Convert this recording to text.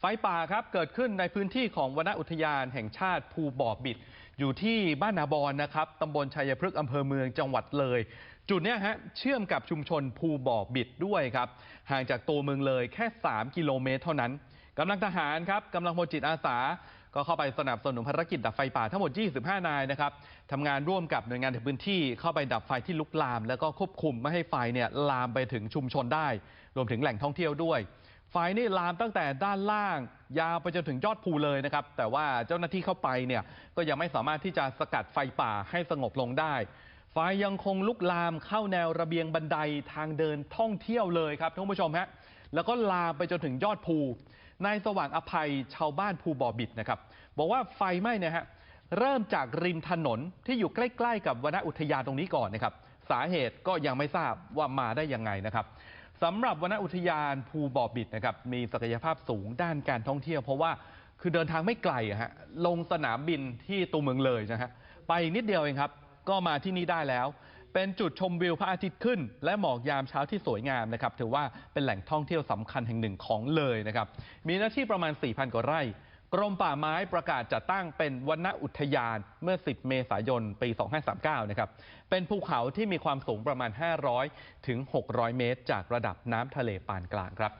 ไฟป่าครับเกิดขึ้นในพื้นที่ของวนอุทยานแห่งชาติภูบ่อบิด อยู่ที่บ้านนาบอนนะครับตำบลชัยพฤกษ์อำเภอเมืองจังหวัดเลย จุดนี้ฮะเชื่อมกับชุมชนภูบ่อบิดด้วยครับห่างจากตัวเมืองเลยแค่ 3 กิโลเมตรเท่านั้นกำลังทหารครับกำลังพลจิตอาสา ก็เข้าไปสนับสนุนภารกิจดับไฟป่าทั้งหมด 25 นายนะครับทำงานร่วมกับหน่วยงานในพื้นที่เข้าไปดับไฟที่ลุกลาม แล้วก็ควบคุมไม่ให้ไฟเนี่ยลามไปถึงชุมชนได้ รวมถึงแหล่งท่องเที่ยวด้วย ไฟนี่ลามตั้งแต่ด้านล่าง ยาวไปจนถึงยอดภูเลยนะครับ แต่ว่าเจ้าหน้าที่เข้าไปเนี่ยก็ยังไม่สามารถที่จะสกัดไฟป่าให้สงบลงได้ ไฟยังคงลุกลามเข้าแนวระเบียงบันไดทางเดินท่องเที่ยวเลยครับท่านผู้ชมฮะแล้วก็ลามไปจนถึงยอดภูนายสว่างอภัยชาวบ้านภูบ่อบิดนะครับ บอกว่าไฟไหม้เนี่ยฮะเริ่มจากริมถนนที่อยู่ใกล้ ๆ กับวนอุทยานตรงนี้ก่อนนะครับ สาเหตุก็ยังไม่ทราบว่ามาได้ยังไงนะครับ สำหรับวนอุทยานภูบ่อบิดนะครับมีศักยภาพสูงด้านการท่องเที่ยว เพราะว่าคือเดินทางไม่ไกลอะฮะลงสนามบินที่ตัวเมืองเลยนะฮะไปนิดเดียวเองครับ ก็มาที่นี่ได้แล้ว เป็นจุดชมวิวพระอาทิตย์ขึ้น และหมอกยามเช้าที่สวยงามนะครับถือว่าเป็นแหล่งท่องเที่ยวสำคัญแห่งหนึ่งของเลยนะครับมีหน้าที่ประมาณ4,000กว่าไร่ กรมป่าไม้ประกาศจัดตั้งเป็นวนอุทยานเมื่อ 10 เมษายน ปี 2539 นะครับ เป็นภูเขาที่มีความสูงประมาณ 500 ถึง 600 เมตร จากระดับน้ำทะเลปานกลางครับ